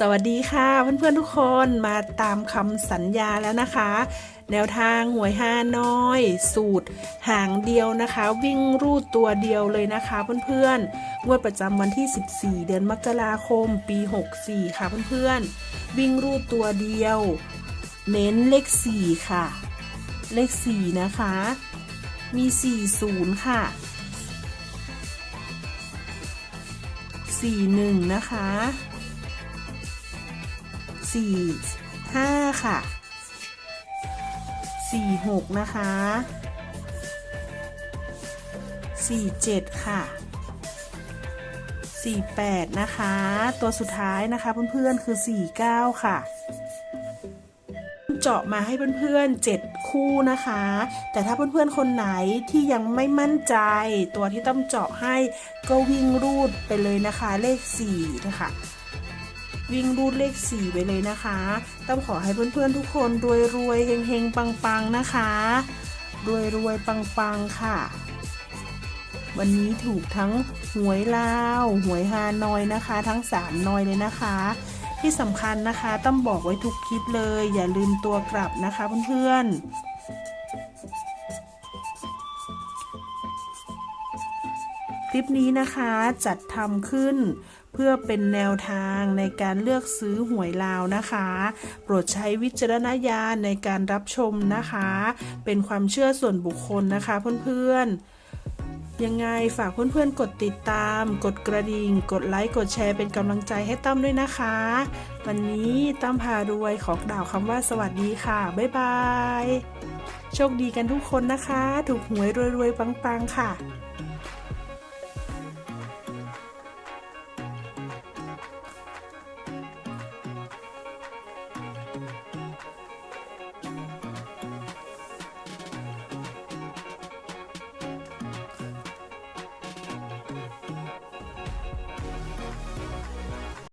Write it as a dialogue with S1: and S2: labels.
S1: สวัสดีค่ะเพื่อนๆทุกคนมาตามคำสัญญาแล้วนะคะ แนวทางหวยฮาน้อย สูตร หางเดียวนะคะ วิ่งรูดตัวเดียวเลยนะคะเพื่อนๆงวดประจำวันที่ 14 เดือนมกราคมปี 64 ค่ะเพื่อนๆ วิ่งรูดตัวเดียว เน้นเลข 4 ค่ะ เลข 4 นะคะ มี 40 ค่ะ 41 นะคะ สี่ห้าค่ะสี่หกนะคะสี่เจ็ดค่ะสี่แปดนะคะ ตัวสุดท้ายนะคะเพื่อนๆคือสี่เก้าค่ะเจาะมาให้เพื่อนๆ 7 คู่นะคะ แต่ถ้าเพื่อนๆ คนไหนที่ยังไม่มั่นใจ ตัวที่ต้องเจาะให้ก็วิ่งรูดไปเลยนะคะ เลข 4 นะคะ วิ่งรูดเลข 4ไปเลยนะคะ ต้องขอให้เพื่อนๆทุกคนรวยรวยๆเฮงเฮงปังปังๆนะคะ รวยรวยๆปังปังๆค่ะ วันนี้ถูกทั้งหวยลาวหวยฮานอยนะคะ ทั้ง 3 นอยเลยนะคะ ที่สำคัญนะคะต้องบอกไว้ทุกคลิปเลย อย่าลืมตัวกลับนะคะเพื่อนๆคลิปนี้นะคะจัดทำขึ้น เพื่อเป็นแนวทางในการเลือกซื้อหวยลาวนะคะ โปรดใช้วิจารณญาณในการรับชมนะคะ เป็นความเชื่อส่วนบุคคลนะคะเพื่อนๆยังไงฝากเพื่อนๆ กดติดตาม กดกระดิ่ง กดไลค์ กดแชร์เป็นกำลังใจให้ตั้มด้วยนะคะ วันนี้ตั้มพารวยขอกล่าวคำว่าสวัสดีค่ะ บ๊ายบาย โชคดีกันทุกคนนะคะ ถูกหวยรวยๆ ปังๆ ค่ะ